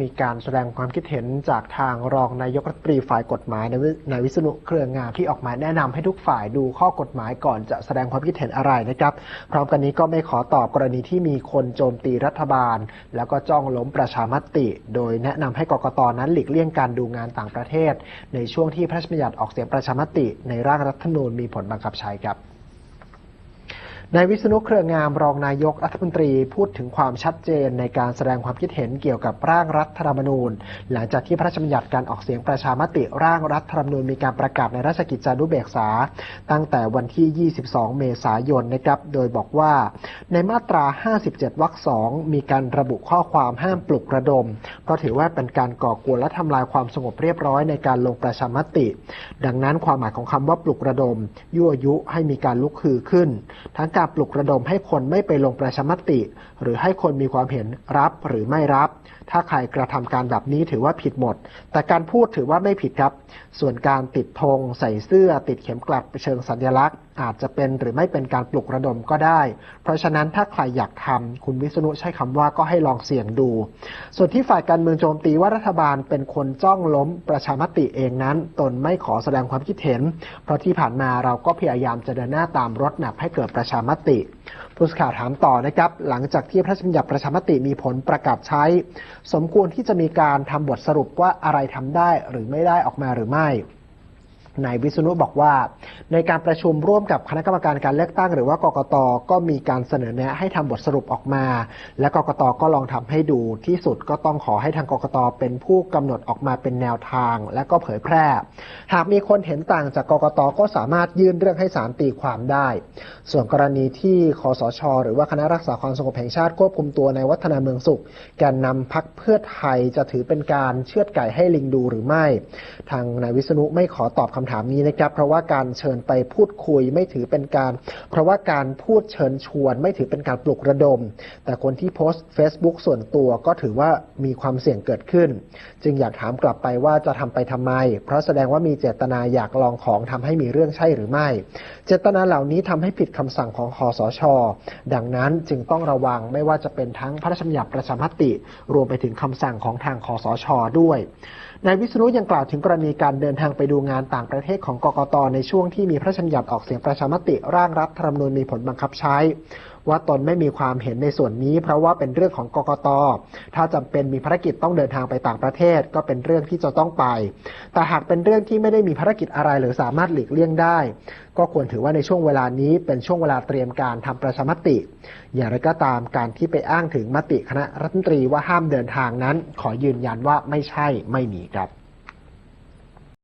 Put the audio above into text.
มีการแสดงความคิดเห็นจากทางรองนายกรัฐมนตรีฝ่ายกฎหมายนายวินวิษณุเครืองามที่ออกมาแนะนำให้ทุกฝ่ายดูข้อกฎหมายก่อนจะแสดงความคิดเห็นอะไรนะครับ พร้อมกันนี้ก็ไม่ขอตอบกรณีที่มีคนโจมตีรัฐบาล แล้วก็จ้องล้มประชามติ โดยแนะนำให้กกตนั้นหลีกเลี่ยงการดูงานต่างประเทศ ในช่วงที่พระราชบัญญัติออกเสียงประชามติ ในร่างรัฐธรรมนูญมีผลบังคับใช้ครับ นายวิษณุเครืองามรองนายกรัฐมนตรีพูดถึงความชัดเจนในการแสดงความคิดเห็นเกี่ยวกับร่างรัฐธรรมนูญ หลังจากที่พระราชบัญญัติการออกเสียงประชามติร่างรัฐธรรมนูญมีการประกาศในราชกิจจานุเบกษา ตั้งแต่วันที่ 22 เมษายนนะครับ โดยบอกว่าในมาตรา 57 วรรคสองมีการระบุข้อความห้ามปลุกระดม เพราะถือว่าเป็นการก่อกวนและทำลายความสงบเรียบร้อยในการลงประชามติ ดังนั้นความหมายของคำว่าปลุกระดม ยั่วยุให้มีการลุกฮือขึ้น ทั้งการปลุกระดมให้คนไม่ไปลงประชามติ หรือให้คนมีความเห็นรับหรือไม่รับ ถ้าใครกระทำการแบบนี้ถือว่าผิดหมด แต่การพูดถือว่าไม่ผิดครับ ส่วนการติดธงใส่เสื้อติดเข็มกลัดเชิงสัญลักษณ์ อาจจะเป็นหรือไม่เป็นการปลุกระดมก็ได้ เพราะฉะนั้นถ้าใครอยากทำคุณวิษณุใช้คำว่าก็ให้ลองเสี่ยงดู ส่วนที่ฝ่ายการเมืองโจมตีว่ารัฐบาลเป็นคนจ้องล้มประชามติเองนั้น ตนไม่ขอแสดงความคิดเห็น เพราะที่ผ่านมาเราก็พยายามจะเดินหน้าตามรถแมพให้เกิดประชามติผู้สื่อข่าวถามต่อนะครับ หลังจากที่พระราชบัญญัติประชามติมีผลประกาศใช้ สมควรที่จะมีการทำบทสรุปว่าอะไรทำได้หรือไม่ได้ออกมาหรือไม่ นายวิษณุบอกว่า ในการประชุมร่วมกับคณะกรรมการการเลือกตั้งหรือว่ากกตก็มีการเสนอแนะให้ทำบทสรุปออกมา และกกตก็ลองทำให้ดูที่สุดก็ต้องขอให้ทางกกตเป็นผู้กำหนดออกมาเป็นแนวทาง และก็เผยแพร่ หากมีคนเห็นต่างจากกกตก็สามารถยื่นเรื่องให้ศาลตีความได้ ส่วนกรณีที่คอสช หรือว่าคณะรักษาความสงบแห่งชาติควบคุมตัวในวัฒนาเมืองสุข แกนนำพักเพื่อไทยจะถือเป็นการเชือดไก่ให้ลิงดูหรือไม่ ทางนายวิษณุไม่ขอตอบคำถามนี้นะครับ เพราะว่าการเชิญไปพูดคุยไม่ถือเป็นการ เพราะว่าการพูดเชิญชวน ไม่ถือเป็นการปลุกระดม แต่คนที่โพสต์ Facebook ส่วนตัวก็ถือว่ามีความเสี่ยงเกิดขึ้น จึงอยากถามกลับไปว่าจะทำไปทำไม เพราะแสดงว่ามีเจตนาอยากลองของทำให้มีเรื่องใช่หรือไม่ เจตนาเหล่านี้ทำให้ผิดคำสั่งของคอสช ดังนั้นจึงต้องระวังไม่ว่าจะเป็นทั้งพระราชบัญญัติประชามติ รวมไปถึงคำสั่งของทางคอสช ด้วยนายวิษณุยังกล่าวถึงกรณีการเดินทางไปดูงานต่างประเทศของกกตในช่วงที่มีพระราชบัญญัติออกเสียงประชามติร่างรัฐธรรมนูญมีผลบังคับใช้ ว่าตนไม่มีความเห็นในส่วนนี้ เพราะว่าเป็นเรื่องของกกต ถ้าจำเป็นมีภารกิจต้องเดินทางไปต่างประเทศ ก็เป็นเรื่องที่จะต้องไป แต่หากเป็นเรื่องที่ไม่ได้มีภารกิจอะไรหรือสามารถหลีกเลี่ยงได้ ก็ควรถือว่าในช่วงเวลานี้เป็นช่วงเวลาเตรียมการทำประชามติ อย่างไรก็ตามการที่ไปอ้างถึงมติคณะรัฐมนตรีว่าห้ามเดินทางนั้น ขอยืนยันว่าไม่ใช่ไม่มีครับ